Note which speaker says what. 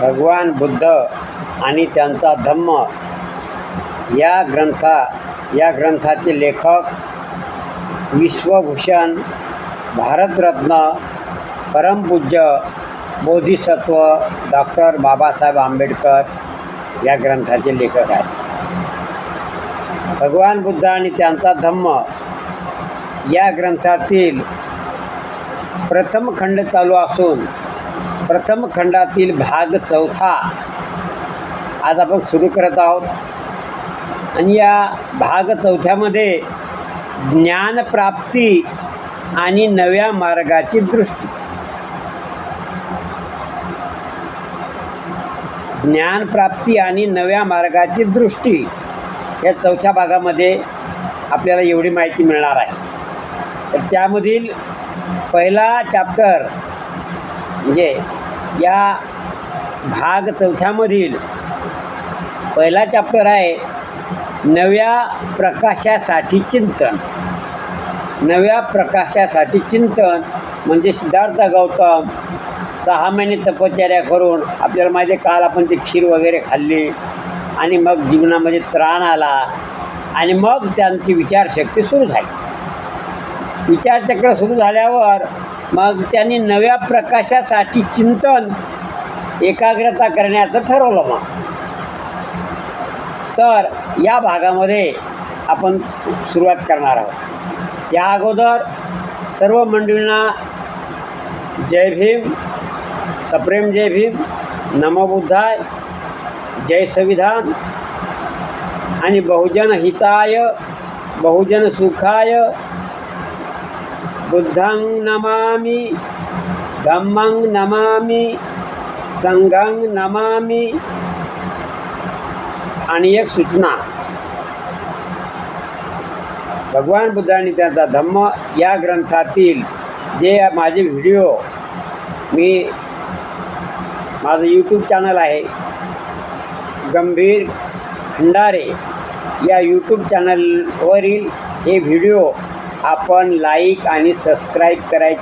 Speaker 1: भगवान बुद्ध आणि त्यांचा धम्म. या ग्रंथा या ग्रंथाचे लेखक विश्वभूषण भारतरत्न परमपूज्य बोधिसत्व डॉक्टर बाबासाहेब आंबेडकर या ग्रंथाचे लेखक आहेत. भगवान बुद्ध आणि त्यांचा धम्म या ग्रंथातील प्रथम खंड चालू असून प्रथम खंडातील भाग चौथा. आज आपण सुरू करत आहोत. आणि या भाग चौथ्यामध्ये ज्ञानप्राप्ती आणि नव्या मार्गाची दृष्टी. ज्ञानप्राप्ती आणि नव्या मार्गाची दृष्टी या चौथ्या भागामध्ये आपल्याला एवढी माहिती मिळणार आहे. तर त्यामधील पहिला चॅप्टर म्हणजे या भाग चौथ्यामधील पहिला चॅप्टर आहे नव्या प्रकाशासाठी चिंतन. नव्या प्रकाशासाठी चिंतन म्हणजे सिद्धार्थ गौतम सहा महिने तपश्चर्या करून आपल्याला माहिती आहे काल आपण ते खीर वगैरे खाल्ली आणि मग जीवनामध्ये त्राण आला आणि मग त्यांची विचारशक्ती सुरू झाली. विचारचक्र सुरू झाल्यावर मग त्यांनी नव्या प्रकाशासाठी चिंतन एकाग्रता करण्याचं ठरवलं मग. तर या भागामध्ये आपण सुरुवात करणार आहोत. या अगोदर सर्व मंडळींना जय भीम सप्रेम जय भीम नमबुद्धाय जय संविधान आणि बहुजन हिताय बहुजन सुखाय बुद्धं नमामि धम्मं नमामि संघं नमामि आणि एक सूचना. भगवान बुद्धाने त्यांचा धम्म या ग्रंथातील जे माझे व्हिडिओ मी माझं यूट्यूब चॅनल आहे गंभीर खंडारे या यूट्यूब चॅनलवरील हे व्हिडिओ आपण लाईक आणि सबस्क्राईब करायचे